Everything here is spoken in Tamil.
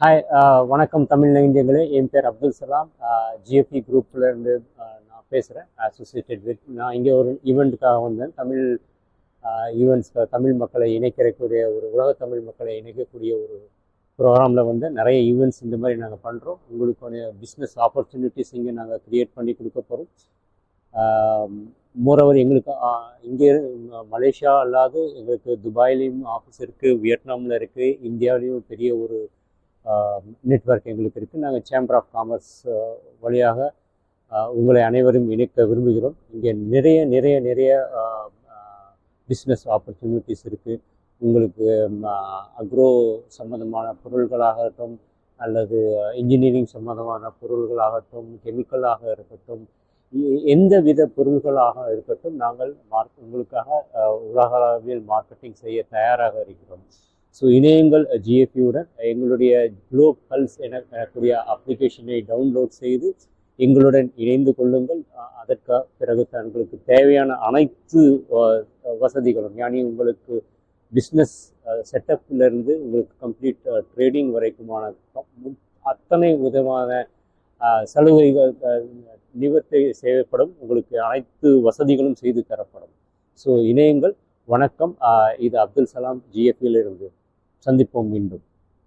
ஹாய் uh, வணக்கம் தமிழ் இந்தியங்களே என் பேர் அப்துல் சலாம். ஜிஎஃபி குரூப்லேருந்து நான் பேசுகிறேன் அசோசியேட்டட் வித் நான் இங்கே ஒரு ஈவெண்ட்டுக்காக வந்தேன். தமிழ் ஈவெண்ட்ஸ் தமிழ் மக்களை இணைக்கிறக்கூடிய ஒரு உலக தமிழ் மக்களை இணைக்கக்கூடிய ஒரு ப்ரோக்ராமில் வந்து நிறைய ஈவெண்ட்ஸ் இந்த மாதிரி நாங்கள் பண்ணுறோம் உங்களுக்கான பிஸ்னஸ் ஆப்பர்ச்சுனிட்டிஸ் இங்கே நாங்கள் க்ரியேட் பண்ணி கொடுக்க போகிறோம் மோரவர் எங்களுக்கு இங்கே மலேசியா அல்லாது எங்களுக்கு துபாயிலையும் ஆஃபீஸ் இருக்குது வியட்நாமில் இருக்குது இந்தியாவிலையும் பெரிய ஒரு நெட்ஒர்க் எங்களுக்கு இருக்குது நாங்கள் சேம்பர் ஆஃப் காமர்ஸ் வழியாக உங்களை அனைவரும் இணைக்க விரும்புகிறோம். இங்கே நிறைய நிறைய நிறைய பிஸ்னஸ் ஆப்பர்ச்சுனிட்டிஸ் இருக்குது உங்களுக்கு அக்ரோ சம்மந்தமான பொருள்களாகட்டும் அல்லது இன்ஜினியரிங் சம்மந்தமான பொருள்களாகட்டும் கெமிக்கலாக இருக்கட்டும் எந்த வித பொருள்களாக இருக்கட்டும் நாங்கள் மார்க் உங்களுக்காக அஹ், மார்க்கெட்டிங் செய்ய தயாராக இருக்கிறோம். ஸோ இணையங்கள் ஜிஎஃபியுடன் எங்களுடைய குளோ பல்ஸ் என எனக்கூடிய அப்ளிகேஷனை டவுன்லோட் செய்து எங்களுடன் இணைந்து கொள்ளுங்கள். அதற்கு பிறகு தங்களுக்கு தேவையான அனைத்து வசதிகளும் யானி உங்களுக்கு பிஸ்னஸ் செட்டப்லேருந்து உங்களுக்கு கம்ப்ளீட் ட்ரேடிங் வரைக்குமான அத்தனை விதமான சலுகைகள் நிவர்த்தி செய்யப்படும். உங்களுக்கு அனைத்து வசதிகளும் செய்து தரப்படும். ஸோ இணையங்கள் வணக்கம். இது அப்துல் சலாம் ஜிஎஃபியிலிருந்து சந்திப்போம் மீண்டும்.